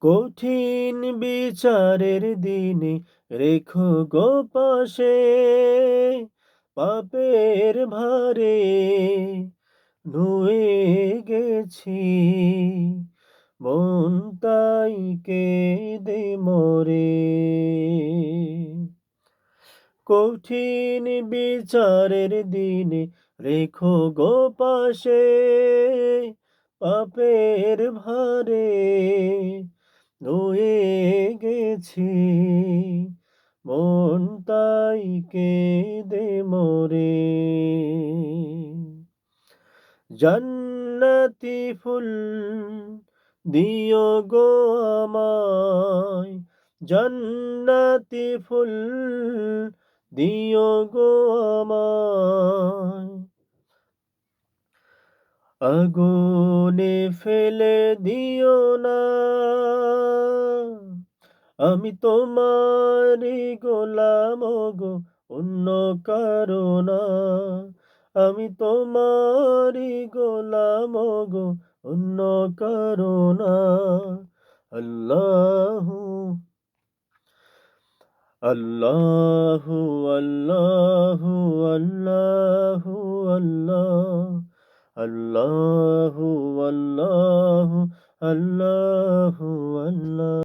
কঠিন বিচারের দিনে রেখো গো পাশে, পাপের ভারে নুয়ে গেছি। মন তাই দে মরে। কঠিন বিচারের দিনে রেখো গো পাশে, পাপের ভারে নুয়ে গেছি। মন তাই কেঁদে মরে। জান্নাতি ফুল দিও গো আমায়। জান্নাতি ফুল দিও গো আমায়। আগুনে ফেলে দিও না। আমি তোমারই গোলাম গো, অন্য কারও না। আমি তোমারই গোলাম গো, অন্য কারও না। আল্লাহ, আল্লাহু আল্লাহু আল্লাহু, আল্লাহ। আল্লাহু আল্লাহু আল্লাহু, আল্লাহ।